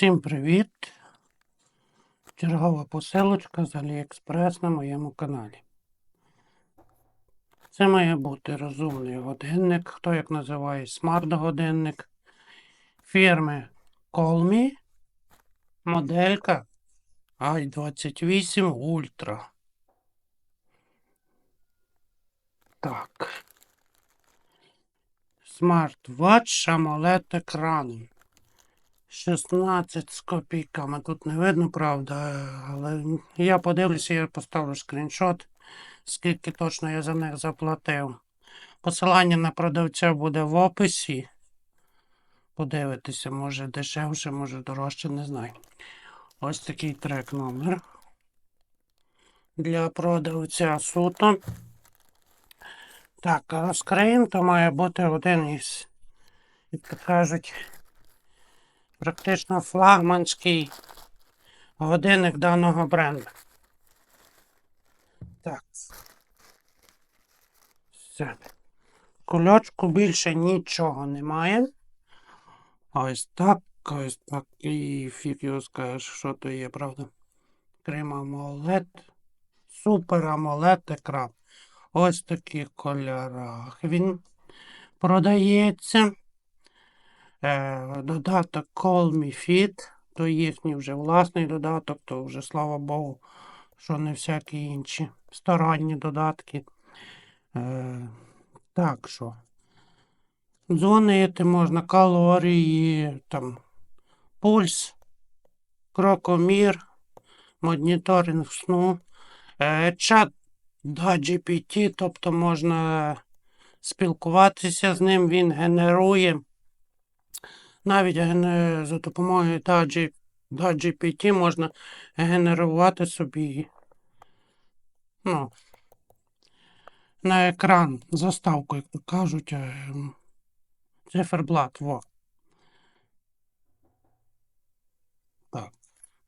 Всім привіт! Чергова посилочка з Aliexpress на моєму каналі. Це має бути розумний годинник, хто як називає смарт-годинник фірми Colmi, моделька i28 Ultra. Так. Смарт-ватч AMOLED екраном. 16 з копійками. Тут не видно, правда, але я подивлюся, я поставлю скріншот, скільки точно я за них заплатив. Посилання на продавця буде в описі. Подивитися, може дешевше, може дорожче, не знаю. Ось такий трек номер. Для продавця суто. Так, розкриємо, то має бути один із, як кажуть, практично флагманський годинник даного бренду. Так. Все. Кульочку більше нічого немає. Ось так, ось так. І фіг його скажеш, що то є, правда? Крім AMOLED. Супер AMOLED екран. Ось в таких кольорах. Він продається. Е, додаток Call Me Fit, то їхній вже власний додаток, то вже слава Богу, що не всякі інші сторонні додатки. Е, так що. Дзвонити можна калорії, там, пульс, крокомір, моніторинг сну, е, чат да, GPT, тобто можна спілкуватися з ним, він генерує навіть за допомогою та GPT можна генерувати собі ну, на екран заставку, як кажуть, е, циферблат. Во. Так.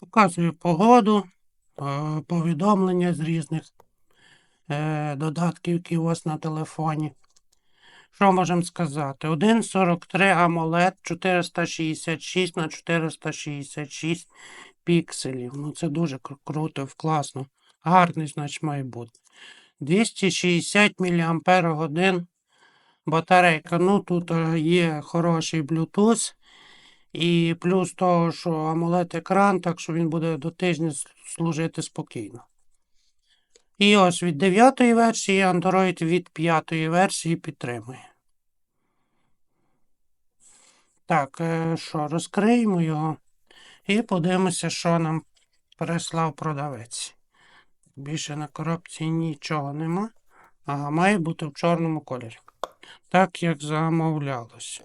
Показую погоду, е, повідомлення з різних е, додатків, які у вас на телефоні. Що можемо сказати? 1,43 AMOLED 466 на 466 пікселів. Ну це дуже круто, класно. Гарний, значить, має бути. 260 мАч батарейка. Ну, тут е, є хороший Bluetooth. І плюс того, що AMOLED екран, так що він буде до тижня служити спокійно. І ось від 9 версії Android від 5 версії підтримує. Так, е, що, розкриємо його і подивимося, що нам прислав продавець. Більше на коробці нічого нема. Ага, має бути в чорному кольорі. Так, як замовлялося.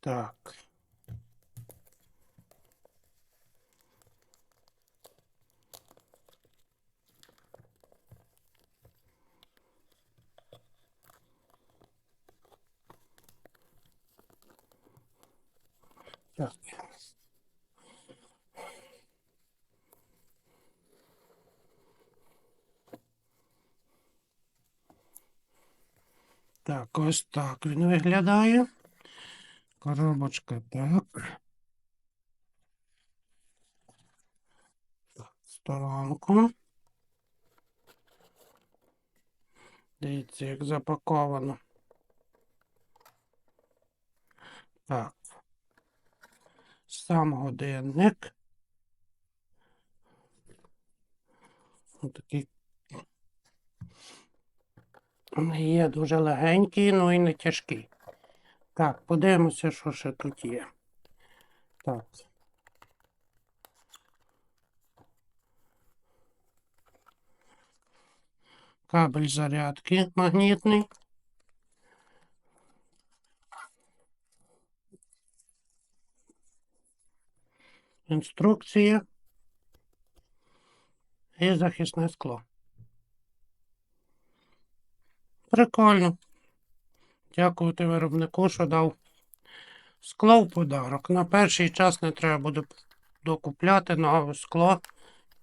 Так. Так. Так, ось так він виглядає. Коробочка так. Сторонку. Дивіться, як запаковано. Так. Сам годинник. Отакий. Не є дуже легенький, ну і не тяжкий. Так, подивимося, що ще тут є. Так. Кабель зарядки магнітний. Інструкція. І захисне скло. Прикольно. Дякувати виробнику, що дав скло в подарок. На перший час не треба буде докупляти нове скло,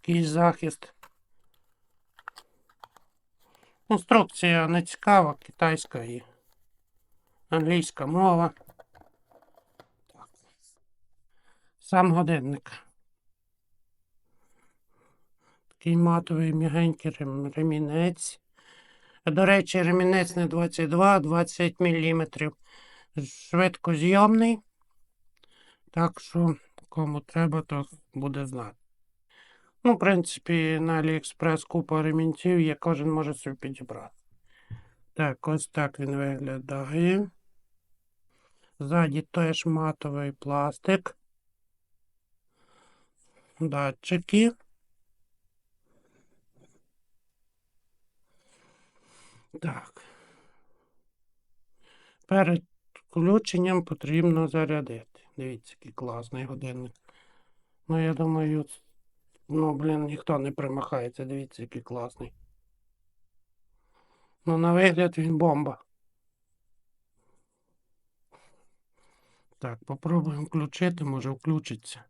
якийсь захист. Інструкція не цікава, китайська і англійська мова. Так. Сам годинник. Такий матовий м'ягенький ремінець. До речі, ремінець не 22, а 20 мм. Швидкозйомний. Так що, кому треба, то буде знати. Ну, в принципі, на AliExpress купа ремінців є, кожен може собі підібрати. Так, ось так він виглядає. Ззаді теж матовий пластик. Датчики. Так. Перед включенням потрібно зарядити. Дивіться, який класний годинник. Ну, я думаю, ну, блін, ніхто не примахається. Дивіться, який класний. Ну, на вигляд він бомба. Так, попробуємо включити, може включиться.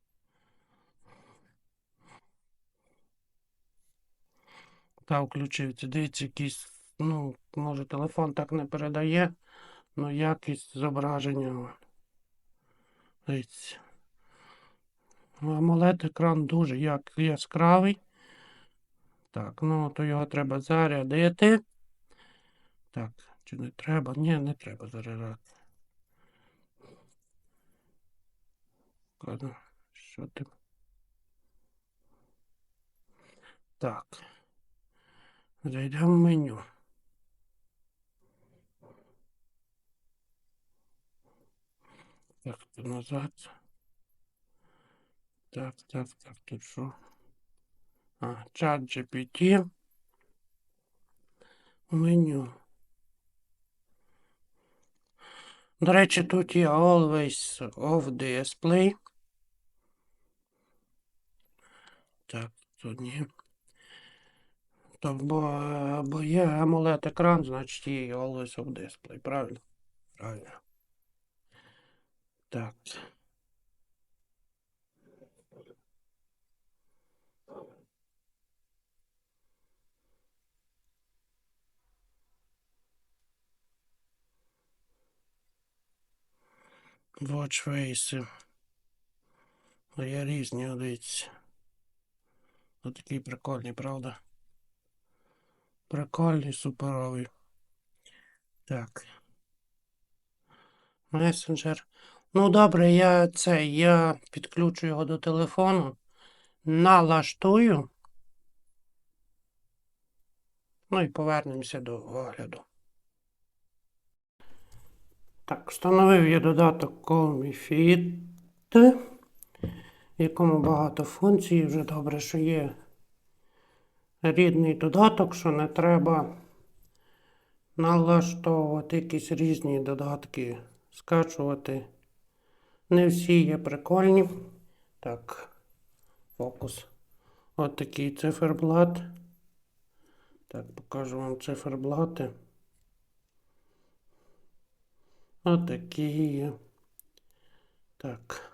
Та включився. Дивіться, якийсь, ну, може телефон так не передає, ну якість зображення. Дивіться. AMOLED екран дуже як яскравий. Так, ну то його треба зарядити. Так, чи не треба? Ні, не треба заряджати. Ладно, Що ти? Так. Зайдемо в меню. Так, тут назад. Так, так, так, тут що? А, чат GPT. Меню. До речі, тут є Always Off Display. Так, тут ні. Бо, бо є AMOLED екран, значить є Always Off Display, правильно? Правильно. Так. Watch Face. Є різні, дивіться. Ось такий прикольний, правда? Прикольний, суперовий. Так. Месенджер. Ну, добре, я це, я підключу його до телефону, налаштую. Ну і повернемося до огляду. Так, встановив я додаток Call Fit, в якому багато функцій. Вже добре, що є рідний додаток, що не треба налаштовувати якісь різні додатки, скачувати. Не всі є прикольні. Так, фокус. От такий циферблат. Так, покажу вам циферблати. Отакі є. Так.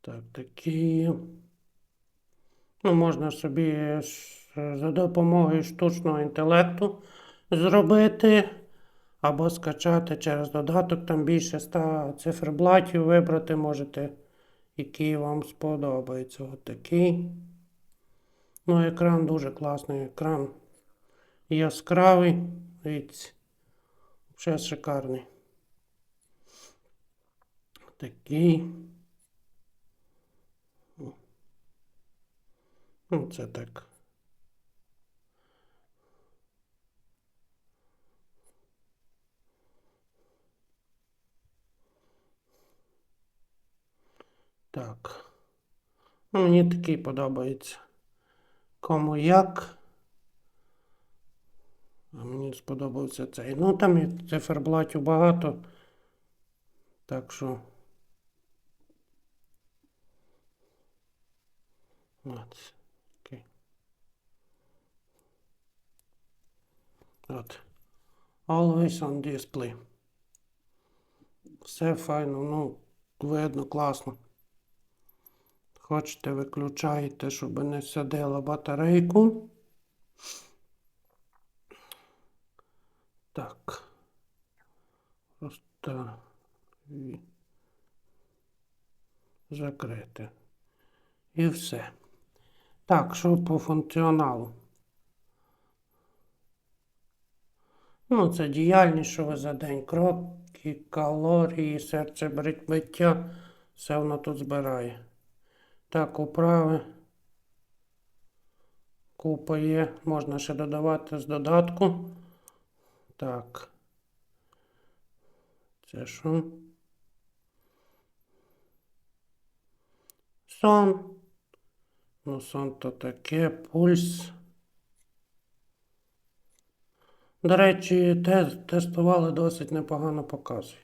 Так, такі. Ну, можна собі за допомогою штучного інтелекту зробити або скачати через додаток. Там більше 100 циферблатів вибрати можете, який вам сподобається. Отакий. Ну, екран дуже класний. Екран яскравий. Дивіться. Ще шикарний. Такий. Ну, це. Так. Мені такий подобається. Кому як. А мені сподобався цей. Ну там і циферблатів багато. Так що. От. Окей. От. Always on display. Все файно, ну, видно, класно. Хочете, виключаєте, щоб не садила батарейку. Так. Просто закрити. І все. Так, що по функціоналу? Ну, це діяльність, що ви за день. Кроки, калорії, серце биття. Все воно тут збирає. Так, управи. Купа є. Можна ще додавати з додатку. Так. Це що? Сон. Ну, сон то таке, пульс. До речі, тест, тестували досить непогано показує.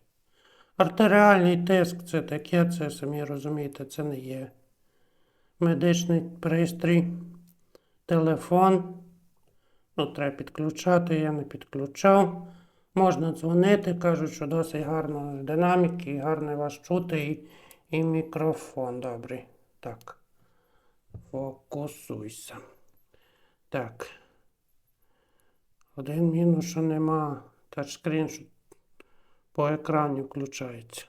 Артеріальний тиск це таке, це самі розумієте, це не є медичний пристрій, телефон. Ну, треба підключати, я не підключав. Можна дзвонити, кажуть, що досить гарно динаміки, і гарно вас чути і, і мікрофон добрий. Так. Фокусуйся. Так. Один мінус, що нема тачскрін, що по екрані включається.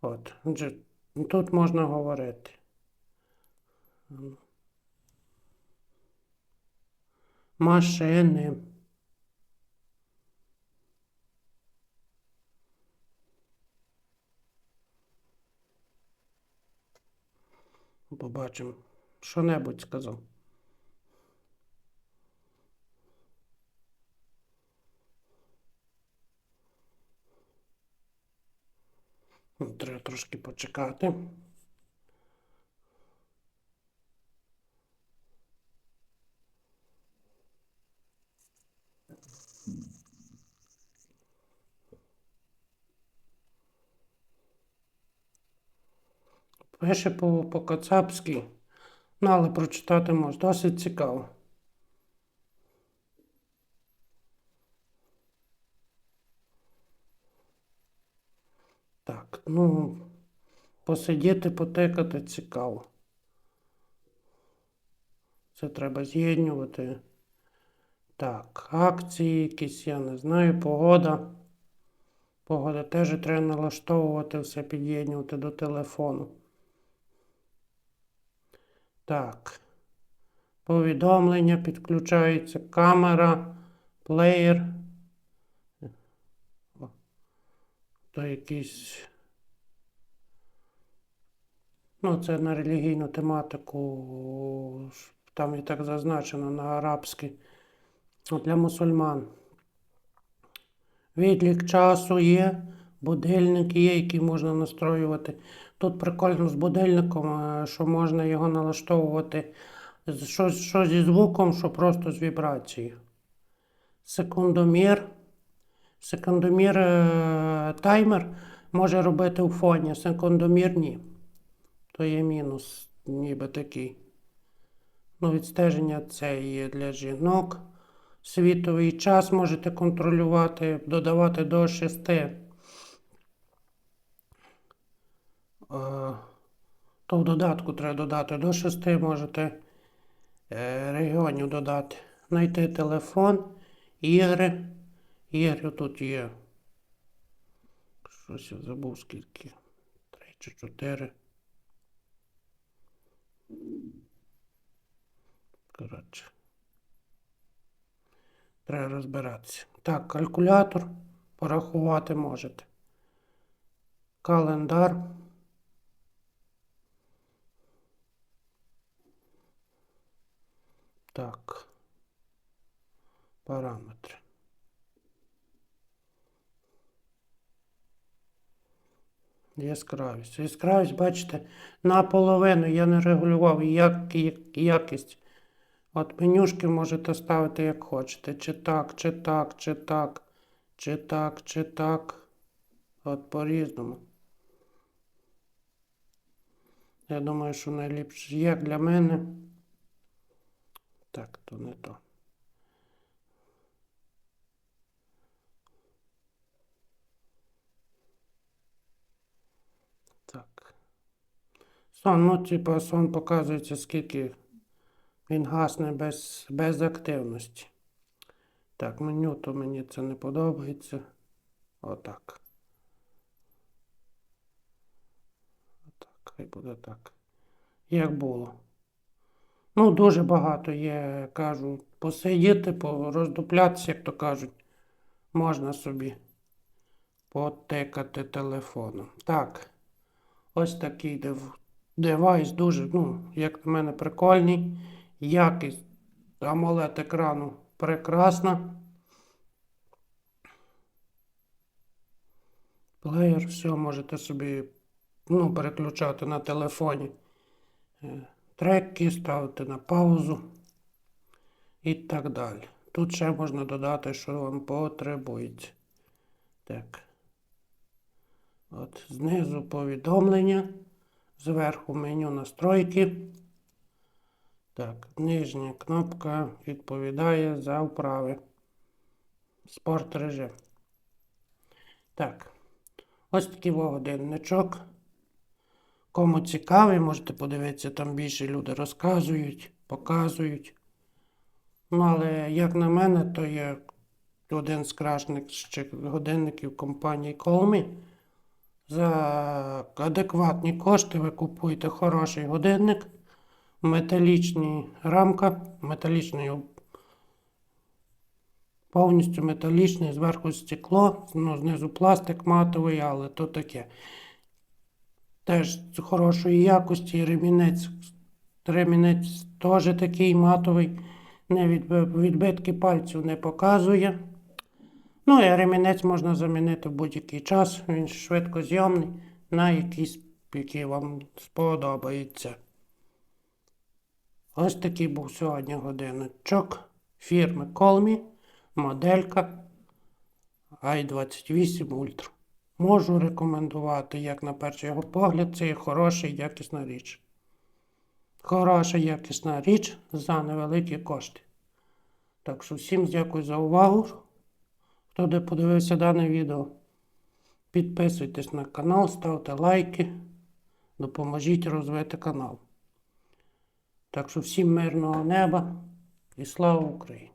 От. Отже, тут можна говорити. Машини. Побачимо. Що-небудь сказав. Треба трошки почекати. Пише по, по кацапськи, ну, але прочитати можна. Досить цікаво. Так, ну, посидіти, потикати цікаво. Це треба з'єднювати. Так, акції якісь, я не знаю, погода. Погода теж треба налаштовувати, все під'єднювати до телефону. Так. Повідомлення підключається камера, плеєр. То якийсь. Ну, це на релігійну тематику. Там і так зазначено на арабській. Для мусульман. Відлік часу є, будильник є, який можна настроювати. Тут прикольно з будильником, е, що можна його налаштовувати що, що зі звуком, що просто з вібрацією. Секундомір. Секундомір е, таймер може робити у фоні, секундомір ні. То є мінус, ніби такий. Ну, відстеження це є для жінок. Світовий час можете контролювати, додавати до 6. Е, То в додатку треба додати до 6 можете е, регіонів додати. Знайти телефон, ігри. Ігри тут є. Щось я забув скільки. Три чи чотири. Коротше. Треба розбиратися. Так, калькулятор порахувати можете. Календар. Так. Параметри. Яскравість. Яскравість, бачите, наполовину я не регулював як, як, якість. От менюшки можете ставити як хочете. Чи так, чи так, чи так, чи так, чи так. От по-різному. Я думаю, що найліпше як для мене. Так, то не то. Так. Сон, ну, типа, сон показується, скільки він гасне без, без активності. Так, меню, то мені це не подобається. Отак. Отак, хай буде так. Як було. Ну, дуже багато є, кажу, посидіти, роздуплятися, як то кажуть, можна собі потикати телефоном. Так, ось такий дев- девайс, дуже, ну, як на мене, прикольний. Якість AMOLED екрану прекрасна. Плеєр, все можете собі ну, переключати на телефоні. Е, Треки ставити на паузу і так далі. Тут ще можна додати, що вам потребується. Так. От, знизу повідомлення, зверху меню настройки. Так, нижня кнопка відповідає за вправи. Спорт режим. Так. Ось такий годинничок. Кому цікавий, можете подивитися, там більше люди розказують, показують. Ну, але, як на мене, то є один з кращих годинників компанії Colmi. За адекватні кошти ви купуєте хороший годинник, металічні рамка, металічний, повністю металічний, зверху стекло, ну, знизу пластик матовий, але то таке. Теж з хорошої якості ремінець. Ремінець теж такий матовий, не відби- відбитки пальців не показує. Ну і ремінець можна замінити в будь-який час. Він швидкозйомний на якийсь, який вам сподобається. Ось такий був сьогодні годинничок фірми Colmi, моделька i28 Ultra. Можу рекомендувати, як на перший його погляд, це є хороша і якісна річ. Хороша якісна річ за невеликі кошти. Так що всім дякую за увагу. Хто де подивився дане відео, підписуйтесь на канал, ставте лайки, допоможіть розвити канал. Так що всім мирного неба і слава Україні!